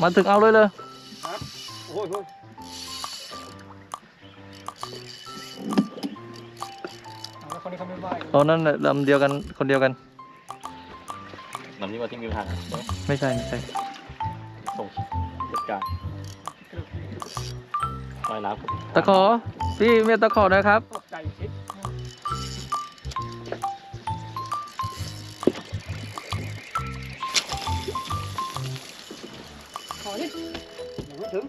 เฮ้ยมาถึงเอาเลยเลยโอ้ยโอ้ยเอาแล้วคนนี้เขาไม่ไหวเอานั่นน่ะลำเดียวกันคนเดียวกันลำนี้มาที่มีปัญหาใช่ไหมไม่ใช่ไม่ใช่ส่งจัดการว่ายน้ำตะขอพี่เมียตะขอนะครับ ตกใจชิด อนี่ยังไม่ถึง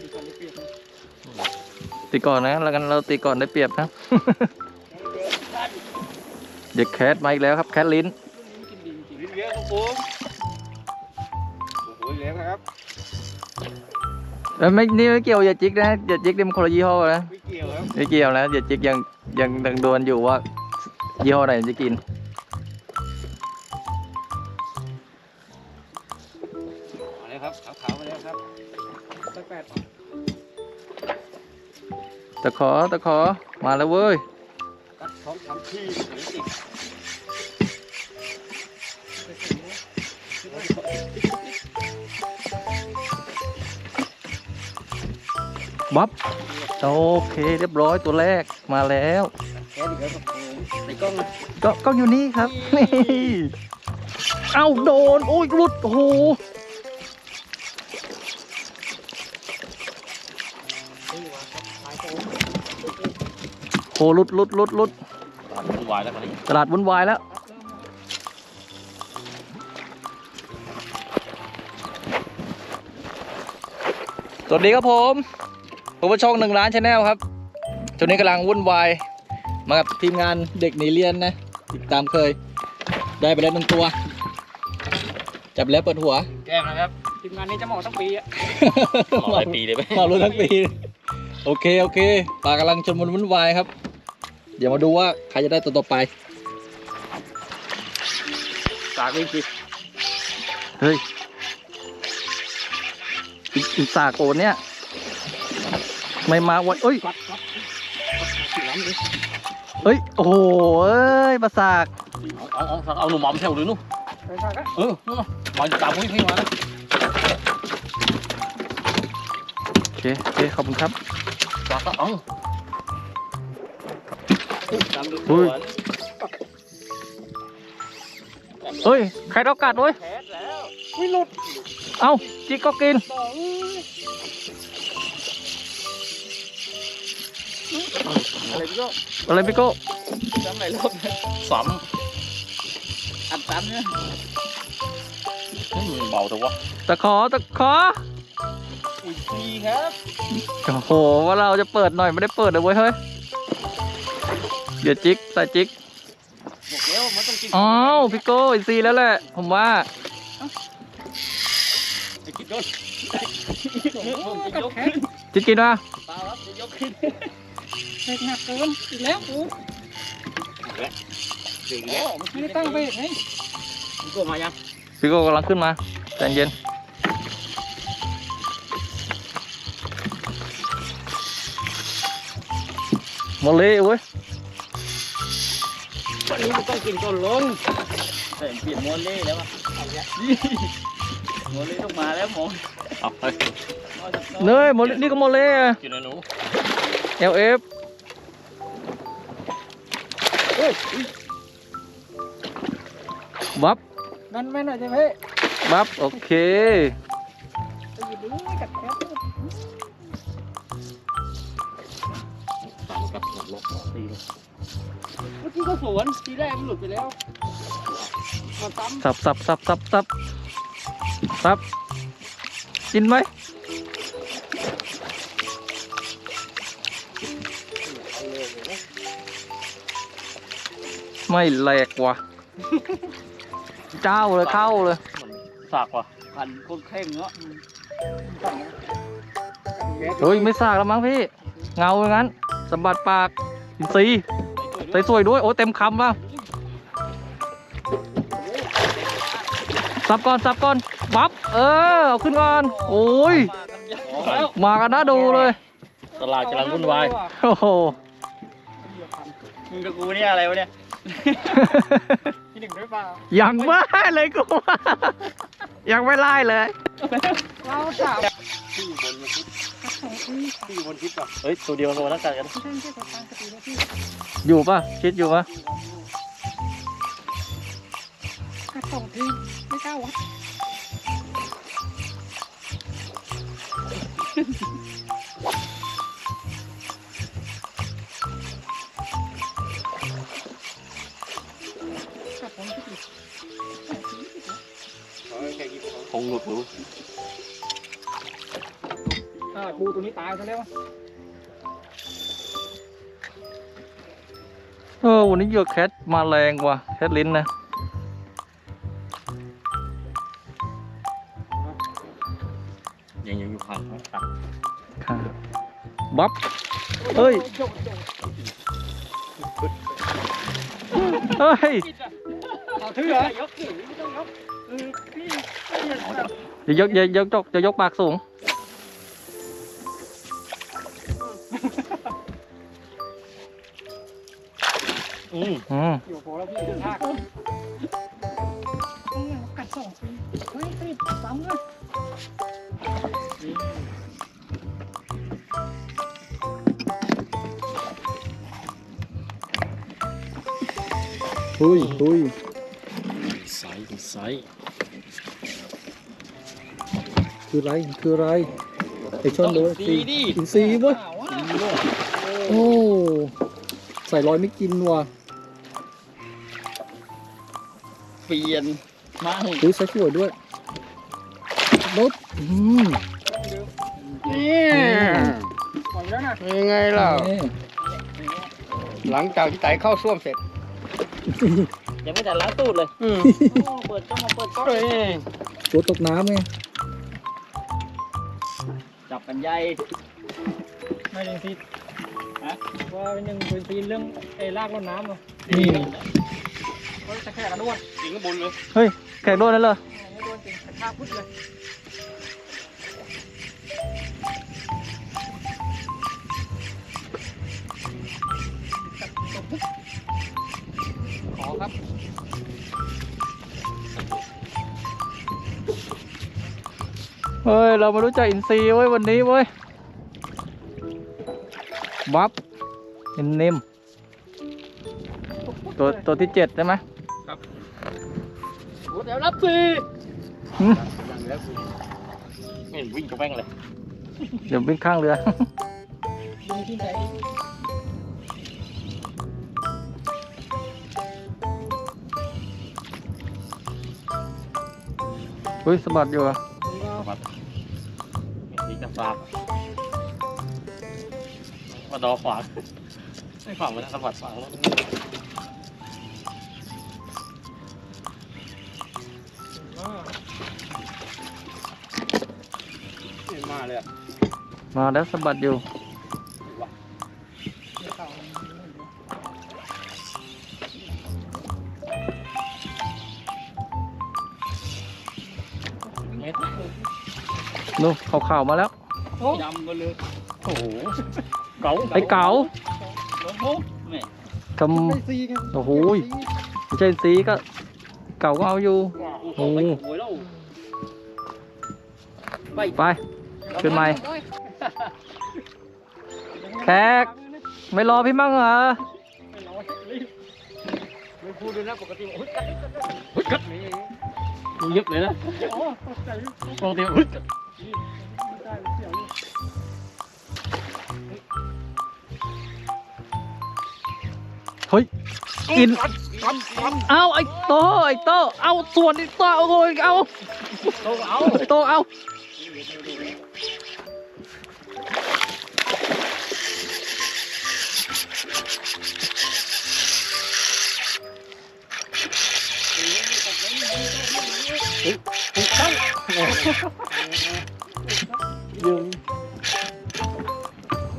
มีคนได้เปรียบไหมตีก่อนนะ แล้วกันเราตีก่อนได้เปรียบนะเด็กแคทมาอีกแล้วครับแคทลิ้นกินดีจริงลิ้นเลี้ยงครับผมโอ้โหเลี้ยงนะครับแล้วไม่นี่ไม่เกี่ยวอย่าจิกนะอย่าจิกนี่มันคนละยี่ห้อนะไม่เกี่ยวครับไม่เกี่ยวนะอย่าจิกยังยังดังดวนอยู่ว่ายี่ห้อไหนจะกิน ตะขอตะขอมาแล้วเว้ยกัดท้องทำที่หรือติดบับโอเคเรียบร้อยตัวแรกมาแล้วแค่นี้ครับผมในกล้องนะก็ก็อยู่นี่ครับนี่ เอ้าโดน โอ้ยหลุดโอ้โห โหหลุดหลุดหลุดหลุดตามวุ่นวายแล้วคราวนี้ตลาดวุ่นวายแล้วสวัสดีครับผมผมว่าช่องหนึ่งล้านชาแนลครับช่วงนี้กำลังวุ่นวายมากับทีมงานเด็กหนีเรียนนะติดตามเคย ได้ไปแล้วหนึ่งตัว จับแล้วเปิดหัว แก้มนะครับทีมงานนี้จะเหมาะตั้งปีอะหมอหลายปีเลยไหมมาลุ้นทั้งปี โอเค โอเคปลากำลังชนมันวุ่นวายครับ เดี๋ยวมาดูว่าใครจะได้ตัวต่อไปสากนี่สิเฮ้ยอีกอีกสากโอนเนี่ย ไม่มาวันเอ้ยกัดกัดกัดน้ำเลยเอ้ย โอ้โหเอ้ยปลาสากเอาเอาเอาเอาหนุ่มหมอมแถวหรือนู่นไปกัดกัดเออนู่นน่ะมาตามพี่พี่มานะโอเคโอเคขอบคุณครับปลาก็เอา ตามดูอุ้ยสวนเฮ้ย ใครต้องกัดเว้ยแคสแล้ววิ่งหลุดเอ้าจิกก็กิน ต่อเอ้ยอะไรพี่ก็อะไรพี่โก้จำหลายรอบนะสามอัดซ้ำเนี่ยอืมเบาแต่ว่าตะขอตะขออีกทีครับ โอ้โหว่าเราจะเปิดหน่อยไม่ได้เปิดเลยเว้ยเฮ้ย เดี๋ยวจิกใส่จิกบอกแล้วมันต้องกินอ้าวพี่โก้อีซีแล้วแหละผมว่าไอ้กินโดนโอ้โหกัดแขนจิกกินป่ะเปล่าครับจะยกขึ้นเด็กหนักเกินอีกแล้วกูถึงแล้วไม่ได้ตั้งไปไงมันก็มายังพี่โก้กำลังขึ้นมาใจเย็นโมเล่เว้ยวั นนี้มันต้องกินก่อนลงแต่เปลี่ยนโมเล่แล้วอะเอาละโมเล่ต้องมาแล้วหมอเอาไปเนยโมเล่นี่ก็โมเล่กินเลยหนูเอลเอฟบับนั่นไม่หน่อยใช่ไหมบับโอเค เมื่อกี้ก็สวนทีแรกมันหลุดไปแล้วมาซ้ำสับสับสับสับสับสับกินไหมไม่แหลกว่ะ เจ้าเลยเข้าเลยสากว่ะพันคนแข้งเนาะเฮ้ย ไม่สากแล้วมั้งพี่ เงาอย่างนั้นสะบัดปากอินซีย์ใส่สวยด้วย โอ้เต็มคำป่ะสับก่อนสับก่อนปั๊บเออเอาขึ้นก่อน โอ้ย มากันน่าดูเลย ตลาดกำลังวุ่นวาย โอ้โห มึงกับกูเนี่ยอะไรวะเนี่ยที่หนึ่งหรือเปล่ายังไม่เลยกู ยังไม่ไล่เลยเราสาวที่อยู่บนมันคิดสองปีที่อยู่บนคิดป่ะเฮ้ยตัวเดียวโลแล้วกันกัน อยู่ป่ะคิดอยู่ป่ะหักสองทีไม่กล้าวัดหักผมที่ติดสองทีติดนะเขาแค่คิดเขาคงหลุดหรืออ่าปูตัวนี้ตายซะแล้ว เออวันนี้เหยอะแคทมาแรงว่ะแคทลิ้นนะยังยังอยู่ห่างตักค่ะบัฟเฮ้ยจบจบเฮ้ยเอาถือเหรอยกถือไม่ต้องยกเออพี่พี่แบบอย่ายกอย่ายกยกอย่ายกปากสูง อืมอืมอยู่พอแล้วพี่เดินทางต้องอย่างกัดสองปีเฮ้ยติดซ้ำเลยหุยหุยไซส์ไซส์คืออะไรคืออะไรไอช่อนเลยดีดิอินซีย์เว้ยข่าวว่าโอ้ใส่ร้อยไม่กินว่ะ เปลี่ยนมั่งอุ้ยใส่สวยด้วยรถอืมนี่ปล่อยแล้วนะยังไงล่ะนี่หลังจากที่ไต่เข้าส้วมเสร็จยังไม่แต่ล้างตูดเลยอืมโอ้เปิดกล้องมาเปิดกล้องเฮ้ยตัวตกน้ำไงจับกันใหญ่ไม่ยังซีฮะว่ายังเป็นซีเรื่องไอ้ลากรถน้ำเหรอนี่เฮ้ย ตะแคงกระโดดยิงข้างบนเลยเฮ้ยแขกโดนนั่นเลยไม่โดนจริงกระชากพุดเลยขอครับเฮ้ย เรามารู้จักอินซีย์เว้ยวันนี้เว้ยบัฟเนมๆตัวตัวที่เจ็ดใช่ไหมพุด แล้วรับซีหึยังแล้วคือไม่เห็นวิ่งกับแม่งเลยเดี๋ยววิ่งข้างเรือดูที่ไหนอุ้ยสะบัดอยู่อะมีกระฟาบมาดอขวางไม่ขวางมันสะบัดขวางแล้ว มาเลยอะมาแล้วสะบัดอยู่เม็ดนู่นขาวๆมาแล้วยำกันเลยโอ้โหเก๋าไอ้เก๋าลงมุกนี่ทำซีกันโอ้โหยไม่ใช่สีก็เก่าก็เอาอยู่โอ้โหโอ้ยแล้วไป ขึ้นใหม่แขก ไม่รอพี่มั่งเหรอไม่พูดด้วยนะปกติโอ้ยฮึดกัดมึงยึบเลยนะโอ้ตกใจไม่ปกติฮึดกัดได้เสียวอยู่เฮ้ยกินเอาไอ้โตไอ้โตเอาส่วนไอ้โตโอ้ยเอาโตเอาไอ้โตเอา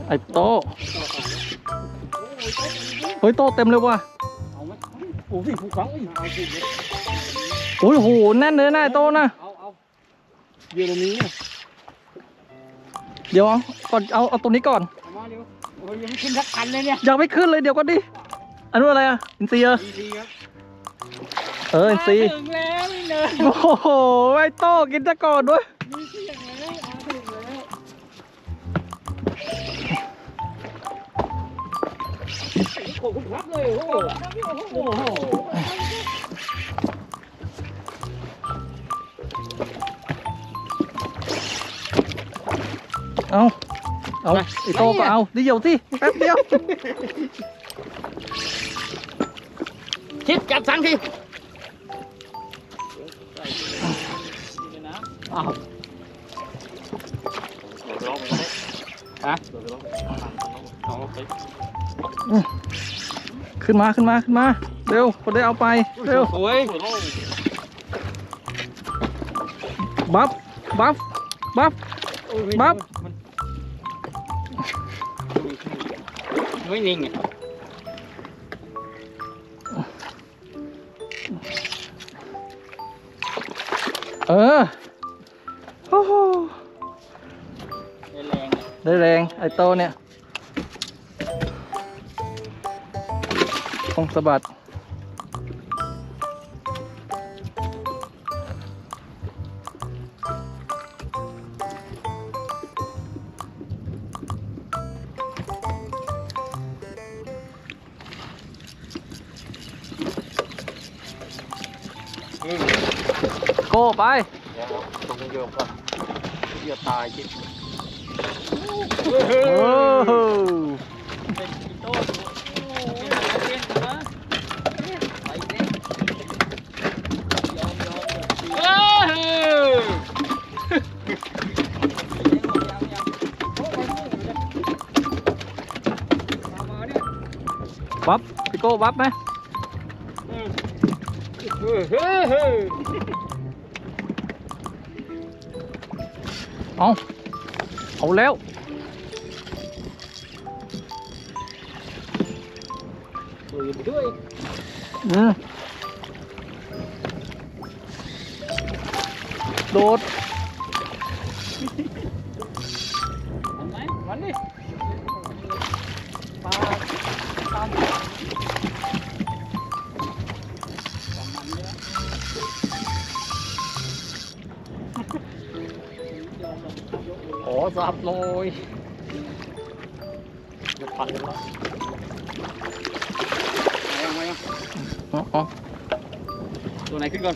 ไอ้โตเฮ้ยโตเต็มเลยว่ะเอาไหมโอ้ยผูกฝังอีกเอาสิโอ้ยโหแน่นเลยนะไอ้โตนะเอาเอาเยอรมีเนี่ยเดี๋ยวเอาก่อนเอาเอาตรงนี้ก่อนเอามาเร็วโอ้ยยังไม่ขึ้นสักคันเลยเนี่ยยังไม่ขึ้นเลยเดี๋ยวก่อนดิอันนู้นอะไรอะอินเซียดีๆครับ เออซีมาถึงแล้วนี่เนยโอ้โหไอ้โต้กินตะก่อนด้วยมีเสียงแล้วมาถึงแล้วโอ้โหรับเลยโอ้โหโอ้โหเอาเอาไอ้โต้ก็เอาเดี๋ยวสิแป๊บเดียว คิดจับสังที อ้าวฮะเอาไปขึ้นมาขึ้นมาขึ้นมา เร็วคนได้เอาไป เร็วสวยบัฟบัฟบัฟบัฟไม่นิ่งอะเออ ได้แรงไอ้โตเนี่ยคงสะบัดโก้ไปตรงเดี๋ยวตายจิโอ้โหเป็นอีโต้เป็นเอายอมยอมยอ มเอ้ยบัฟพี่โก้ โดด อ๋ออ๋อตัวไหนขึ้นก่อน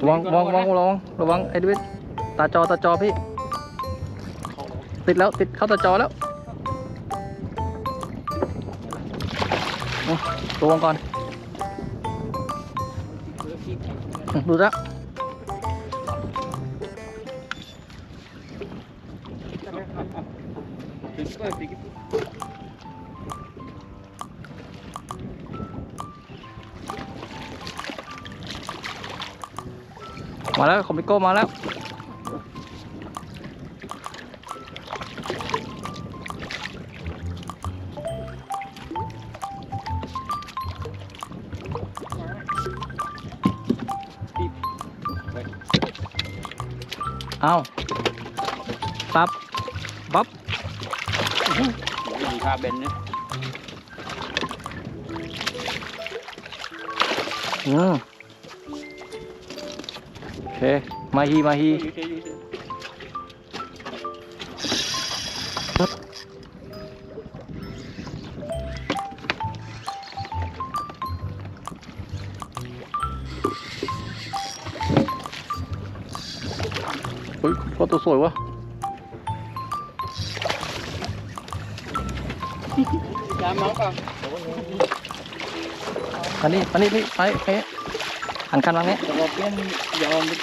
ระวังระวังระวังระวังระวังไอ้ด้วยตาจอตาจอพี่ ติดแล้วติดเข้าตาจอแล้วเอาระวังก่อนอืมดูแล้ แล้วคอมพิโก้มาแล้ว เอาปั๊บปั๊บมีคาเบนเนี่ยอืมโอ เคมาฮีมาฮีอยู่เฉยอยู่เฉยเฮ้ยก็ตัวสวยวะยามน้องก่อนอันนี้ อันนี้พี่ไปไป หันกันวางเนี้ยแต่ว่าเพื่อนยอมนี่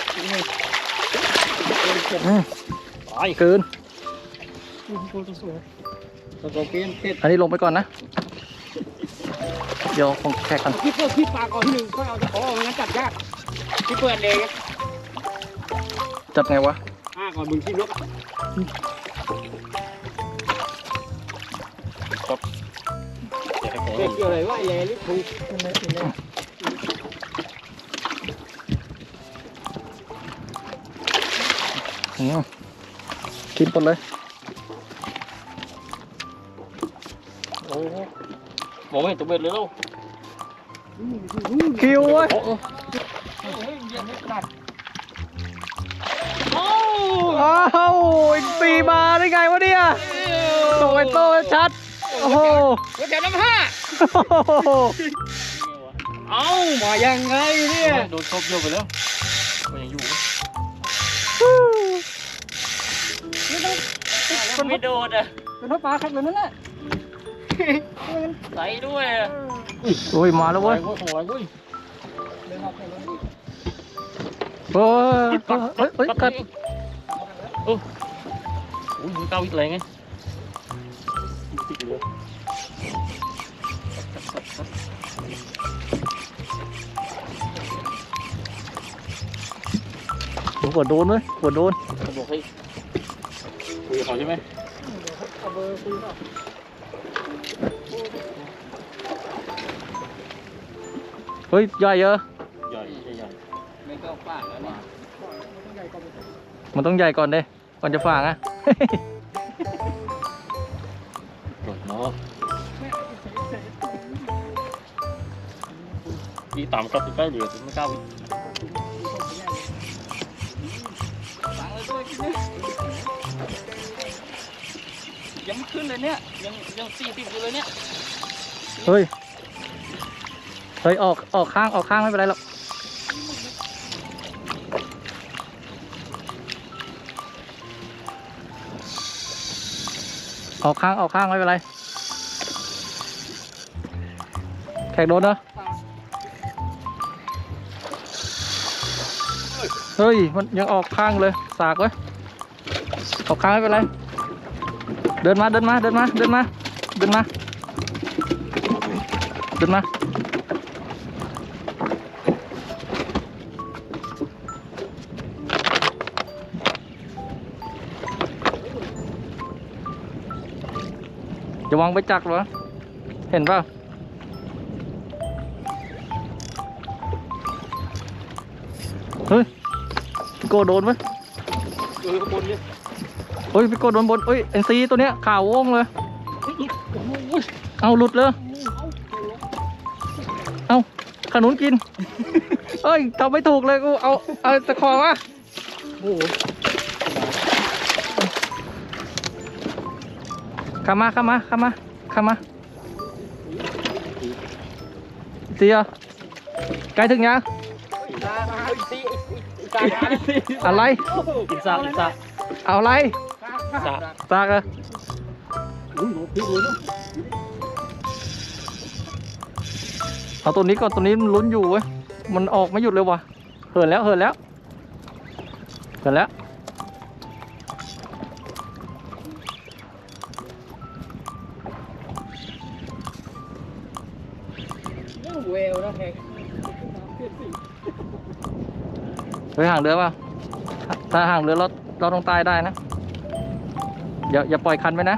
อืมไปเกินโอ้โหตัวสวยแต่ว่าเพื่อนเทศอันนี้ลงไปก่อนนะ เดี๋ยวคงแค่กันคิดเพื่อคิดปากก่อนที่หนึ่งค่อยเอาตะขอไม่งั้นจับยากคิดเพื่อนเองจับไงวะอ่าก่อนมึงคิดนกเด็กเกี่ยวอะไรว่าแย่ลิทู กินหมดเลย โอ้โหมองไม่เห็นตัวเบ็ดเลยแล้วคิวเว้ยโอ้เฮ้ยยังไม่กลับอ้าวอีกสี่มาได้ไงวะเนี่ยโตไอโตชัด โอ้โหรถแถวน้ำห้าโอ้โหเอ้ามายังไงเนี่ย โดนครบโยกไปแล้ว โดนอะเป็นพ่อปลาครับแบบนั้นแหละใส่ด้วยอะโอ้ยมาแล้วโอ้เว้ยยโอ้ยโอ้ยเดินออกไปแล้วอีกเฮ้ยเฮ้ยเฮ้ยกัดโอ้ยมือเก้าอีกแรงไงติดเลยหัวโดนเว้ยหัวโดนเขาบอกให้คุยกับเขาใช่ไหมเอาเบอร์คุยเปล่าเฮ้ยใหญ่เยอะ ใหญ่ใหญ่ใหญ่ไม่ต้องฝากแล้วเนี่ยมันต้องใหญ่ก่อนเด้ก่อนจะฝางอะกดเนาะอีต่ำกับใกล้เหลือไม่กล้าวิ่ง ขึ้นเลยเนี่ย ยังยังสี่สิบอยู่เลยเนี่ย เฮ้ย เฮ้ย ออกออกข้างออกข้างไม่เป็นไรหรอก ออกข้างออกข้างไม่เป็นไร แขกโดนเนอะเฮ้ย มันยังออกข้างเลย สากเว้ออกข้างไม่เป็นไร ดินมาเดินมาเดินมาเดินมาเดินมาเดินมาจะวางไปจักเหรอ เห็นเปล่าเฮ้ยโกโดนไหมเออข้างบนเนี่ย เฮ้ยพี่โกโดนบนเฮ้ยเอ็นซีตัวเนี้ยข่าววงเลยเอาหลุดเลยเอาขนุนกินเอ้ยทำไม่ถูกเลยกูเอาเอาตะขอมาโอ้โหข้ามมาข้ามมาข้ามมาข้ามมาเสียใกล้ถึงยังอะไรกินซากกินซากเอาอะไร ซากซากเลยอุ้ยโหพลิกเลยเนาะเอาตัวนี้ก่อนตัวนี้มันลุ้นอยู่เว้ย มันออกไม่หยุดเลยว่ะ เหินแล้วเหินแล้วเหินแล้วเวลนะแขกเฮ้ยห่างเรือเปล่าถ้าห่างเรือเราเราต้องตายได้นะ อย่าอย่าปล่อยคันไปนะ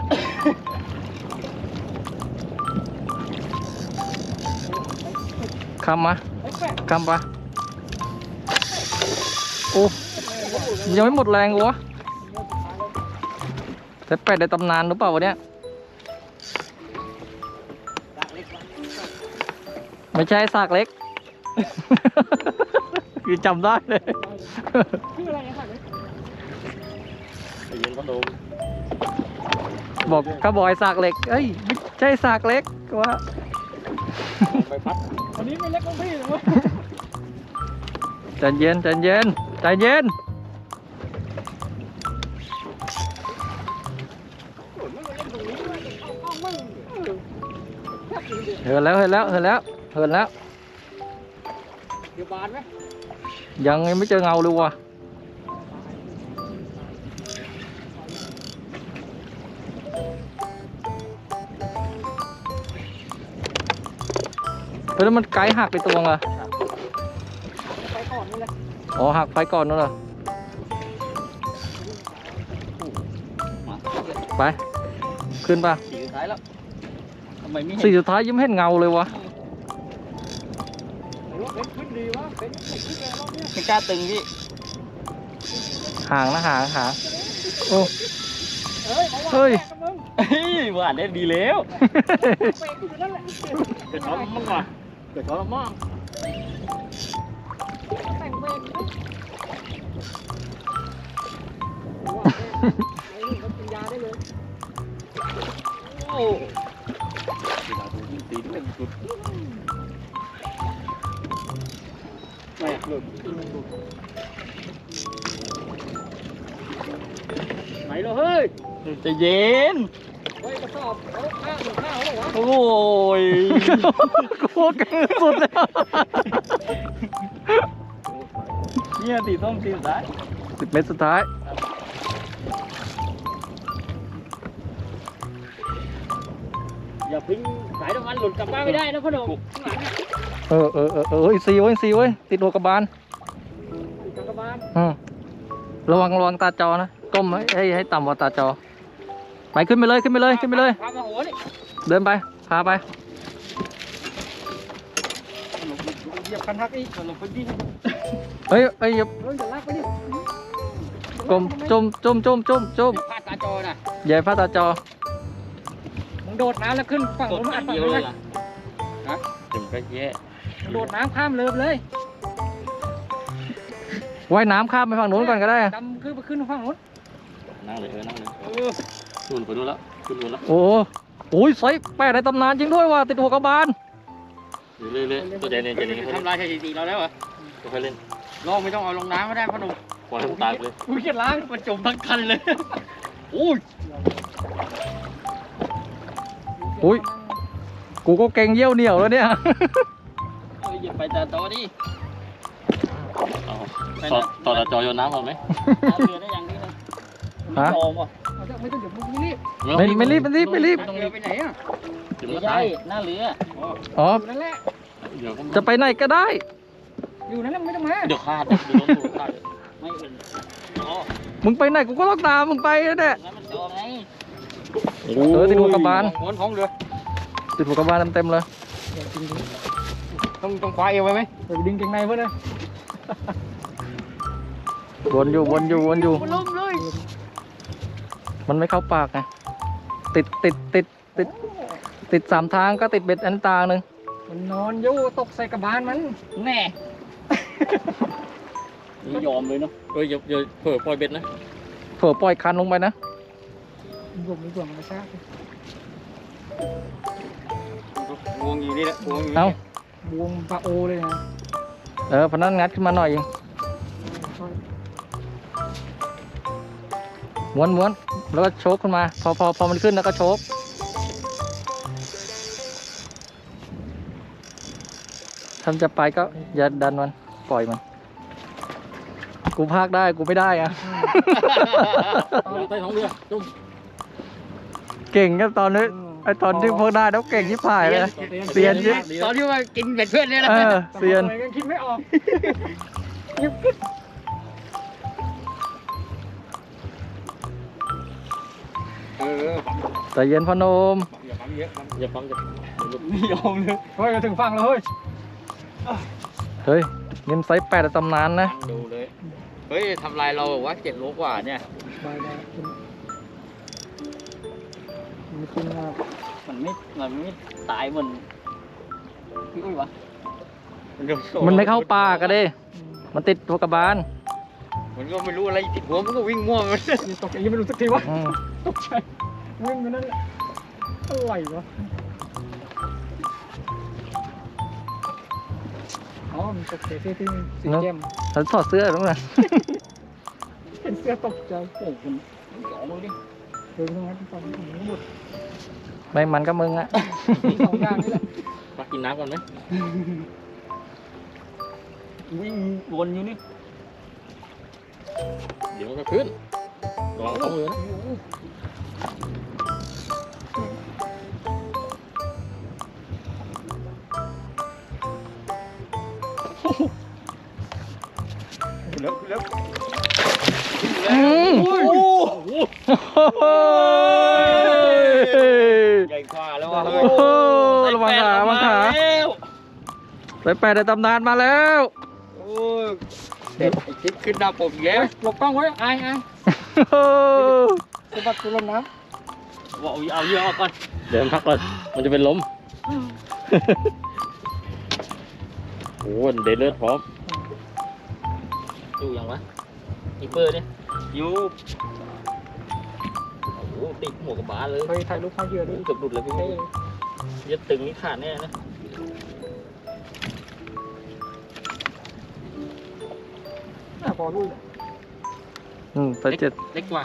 คำมาคำปะโอ้ยังไม่หมดแรงกูวะแต่เป็ดในตำนานหรือเปล่าวะเนี่ย ไม่ใช่สากเล็ก คือจำได้เลยชื่ออะไรนะครับเนี่ยไอ้เย็นก็โดน บอกถ้าบอยสากเหล็ก เอ้ยไม่ใช่สากเล็กก็ว่าไปพัดวันนี้ไม่เล็กของพี่หรอวะใจเย็นใจเย็นใจเย็นเหินแล้วเหินแล้วเหินแล้วเหินแล้วเดี๋ยวบานไหมยังไม่เจอเงาเลยว่ะ ฮ้ยแล้วมันไกด์หักไปตัวไงไปก่อนนี่แหละอ๋อหักไฟก่อนนั่นเหรอมาไป ขึ้นป่ะสี่สุดท้ายแล้วทำไมไม่เห็นสี่สุดท้ายยังไม่เห็นเงาเลยวะไหนว่าเป็นขึ้นดีวะเป็นไม่ขึ้นเลยรอบเนี้ยไม่กล้าตึงพี่ห่างนะห่างห่างโอ้ เฮ้ยระวังเฮ้ย แตกนะมึงเฮ้ยหวานได้ดีแล้ว เปรกอยู่นั่นแหละ จะทำมั่งว่ะ เกิดทรมานแต่งเวรนะว่าไอ้นี่เขากินยาได้เลย โอ้เวลาดูตีนเป็นสุดแม่หลุดไหนเหรอเฮ้ย ใจะเย็น โอ้ยโคตรเก่งสุดเลยเนี่ยตีส้มตีสุดท้ายสิบเมตรสุดท้าย อย่าเพิ่งสายน้ำมันหลุดกลับบ้านไม่ได้นะพ่อหนุ่มเออเออเออเอออีซีไว้ยซีไว้ยติดหัวกระบาลติดกระบาลอืมระวังระวังตาจอนะก้มให้ให้ให้ต่ำกว่าตาจอ ไปขึ้นไปเลยขึ้นไปเลยขึ้นไปเลย พามาหัวนี่เดินไป พาไป เหยียบคันทักอีกหลบไปดิเฮ้ยเฮ้ยอย่าเฮ้ยอย่าลากไปดิกลมจมจมจมจมจมพลาดตาจอน่ะอย่าให้พลาดตาจอ มึงโดดน้ำแล้วขึ้นฝั่งกดนู้นมาอัดฝั่งเดียวนู้นเลเลยยล่ะฮะถึงก็แย่มึงโดดน้ำข้ามเรือไปเลยว่ายน้ำข้ามไปฝั่งนู้นก่อนก็ได้ดำขึ้นไปขึ้นฝั่งนู้นนั่งเลยเออนั่งเลยเออ ขึ้นไปดูแล้วขึ้นไปแล้วโอ้โหโอ้ยไซส์แปดในตำนานจริงด้วยว่ะติดหัวกระบาลเรื่อยๆตัวเด่นเนี่ยจะเล่นทำลายสถิติเราแล้วเหรอค่อยเล่นลองไม่ต้องเอาลงน้ำก็ได้พ่อหนุ่มปล่อยให้มันตายไปเลยกูเกียดล้างมันจมทั้งคันเลยอุ้ยอุ้ยกูก็เก่งเยี่ยวเหนียวแล้วเนี่ยเอ้ยอย่าไปตาจอดิต่อต่อตาจอโยนน้ำก่อนไหมเรือได้อย่างนี้นะ ฮะยอมว่ะเอาเถอะไม่ต้องเดี๋ยวมึงรีบไม่ไม่รีบไม่รีบไม่รีบเรือไปไหนอะเดี๋ยวมันตายหน้าเรืออ๋อ อยู่นั่นแหละเดี๋ยวจะไปไหนก็ได้ อยู่นั่นแหละไม่ต้องมาเดี๋ยวขาดเดี๋ยวโดนตูดขาดไม่เป็นอ๋อมึงไปไหนกูก็ต้องตามมึงไปนั่นแหละแล้วมันจอไงเออติดหัวกระบาล ม้วนท้องเรือ ติดหัวกระบาลเต็มๆเลยเดี๋ยวจริงต้องต้องคว้าเอวไว้ไหมๆเดี๋ยวดึงเกงในเพื่อนเลยวนอยู่วนอยู่วนอยู่ล้มเลย มันไม่เข้าปากไงติดติดติดติดติดสามทางก็ติดเบ็ดอันตางหนึ่งมันนอนอยู่ตกใส่กระบาลมันแน่ นี่ยอมเลยเนาะเอออย่าอย่าเผลอปล่อยเบ็ดนะเผลอปล่อยคันลงไปนะรวมรวมมาชาติงวงอยู่นี่แหละงวงอยู่เอาบวงปลาโอเลยนะเออพนันงัดขึ้นมาหน่อยม้วนม้วน แล้วก็โชกขึ้นมา พอพอพอมันขึ้นแล้วก็โชกถ้ามันจะไปก็อย่าดันมัน ปล่อยมัน กูพากได้กูไม่ได้อะใต้ท้องเรือจุ่มเก่งกันตอนนี้ไอตอนที่พวกได้แล้วเก่งที่ผ่ายเลยเซียนเยอะตอนที่ว่ากินเบ็ดเพื่อนเนี่ยนะเออเซียนแต่ยังคิดไม่ออก เออแต่เย็นพอหนมอย่าปั๊มเยอะอย่าปั๊มอย่าไม่ยอมเลยเฮ้ยมาถึงฝั่งแล้วเฮ้ยเฮ้ยนี่มันไซส์แปดในตำนานนะ ดูเลย เฮ้ยทำลายเราแบบว่าเจ็ดโลกว่าเนี่ยบายบายกินมีกินมามันไม่มันไม่ตายเหมือนพี่อุ้ยวะมันไม่เข้าปากกันดิมันติดหัวกระบาล มันก็ไม่รู้อะไรติดหัวมันก็วิ่งมั่วมันมีตกใจยังไม่รู้สักทีวะ อืมตกใจวิ่งอยู่นั่นแหละอะไรวะอ๋อมันตกใจที่ที่สีแก้มแล้วถอดเสื้อตรงนั้น เห็นเสื้อตกใจโอ้โหคุณสองเลยดิเดินตรงนั้นตอนนี้หมดไม่มันก็มึงอะ มีสองอย่างนี่แหละมากินน้ำก่อนไหม วิ่งวนอยู่นี่ เดี๋ยวมันก็ขึ้น ระวังท้องเรือนะแล้วแล้วอืมโอ้โหโอ้ยใหญ่กว่าแล้วว่ะโอ้โหระวังขาระวังขาแล้วไซส์แปดในตำนานมาแล้ว โอ้ยเด็ดไอ้คิดขึ้นหน้าผมแย้เฮ้ยหลบกล้องไว้อายอายโอ้โห สะบัดตัวลมน้บอกเอาเอาเยอะออกก่อน เดี๋ยวมันพักก่อน มันจะเป็นลมโอ้เดนเลือดพร้อมอยู่ยังวะอีเปอร์เนี่ยอยู่โอ้โหติดหัวกับบาเลยเคยถ่ายรูปพาเหยื่อด้วยเกือบหลุดเลยพี่ยัดตึงนี่ขาดแน่นะอะพอรู้ อืมตัวเจ็ดเล็กกว่า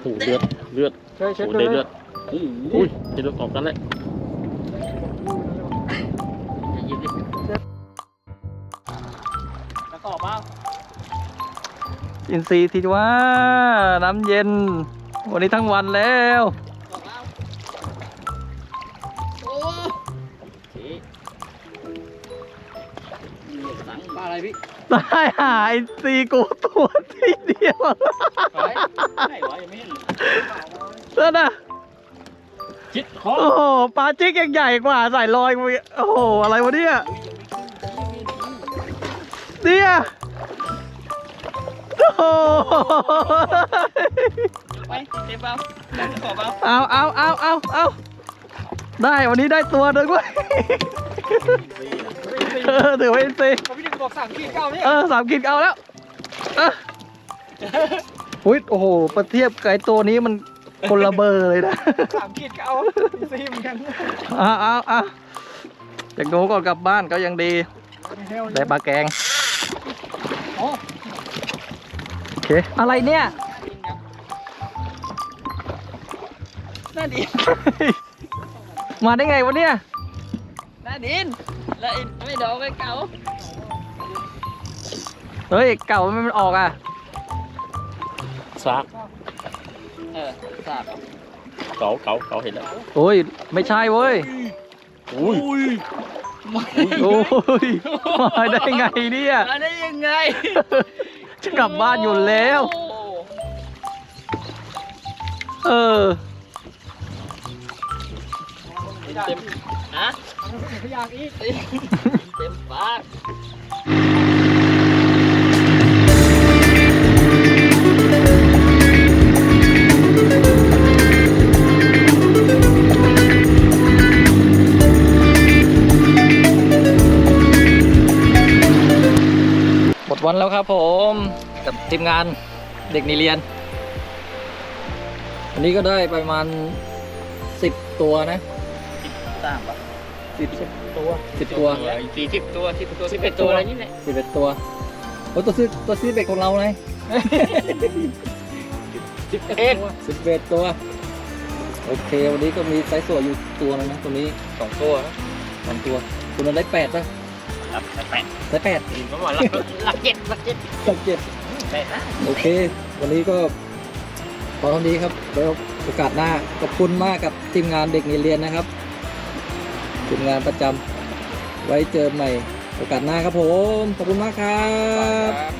โอ้โหเลือดเลือดใช่เช็ดโอ้เลเดยนเลือดอุ้ยจะเลือดออกกันเลยยิบดิแล้วก็บ้าอินซีย์ทีว่าน้ำเย็น วันนี้ทั้งวันแล้ว ปลาอะไรพี่ตายหาอินซีย์กูตัวที่เดียวปลาไหนวะยังไม่เห็นนั่นน่ะจิตคอโอ้โหปลาจิกยังใหญ่กว่าใส่ลอยกูอีกโอ้โหอะไรวะเนี่ยเนี่ยโอ้โหไปเจ็บเปล่าขอเปล่าเอาเอาเอาเอาเอาได้วันนี้ได้ตัวหนึ่งเว้ย เออถือว่าอินซีย์เขาพี่หนึ่งบอกสามขีดเก้าเนี่ยเออสามกินเอาแล้วเอออุ้ยโอ้โหประเทียบกับไอ้ตัวนี้มันคนละเบอร์เลยนะ สามขีดเก้าซีเหมือนกันเอาเอาเอาอย่างโน้ก่อนกลับบ้านก็ยังดี ได้ปลาแกง โอ้โอเค อะไรเนี่ยน่าดินมาได้ไงวะเนี่ยน่าดิน แล้วไอ้ไม่ดอกไอ้เก่าเฮ้ยเก่ามันออกอะซากเออสาบเก๋าเก๋าเก๋าเห็นแล้วโอ้ยไม่ใช่เว้ยอุ้ยโอ้ยมาได้ไงเนี่ยมาได้ยังไงจะกลับบ้านอยู่แล้วโอ้เออ เต็มฮะพยางอีกเต็มปากหมดวันแล้วครับผมกับทีมงานเด็กนิเรียนวันนี้ก็ได้ประมาณสิบตัวนะ สามปะสิบตัวสิบตัวสี่สิบตัวสิบตัวสิบเอ็ดตัวอะไรนี่แหละสิบเอ็ดตัวโอ้ตัวซื้อตัวซื้อเบ็ดของเราไงสิบเอ็ดสิบเอ็ดตัว โอเค วันนี้ก็มีไซส์สวยอยู่ตัวนึงนะตัวนี้สองตัวสองตัวตัวนั้นได้แปดป่ะครับแปดได้แปดประมาณหลักหลักเจ็ดหลักเจ็ดกับเจ็ดแปดนะโอเค วันนี้ก็พอเท่านี้ครับแล้วโอกาสหน้าขอบคุณมากกับทีมงานเด็กนิเรียนนะครับ ทีมงานประจำไว้เจอใหม่โอกาสหน้าครับผม ขอบคุณมากครับครับ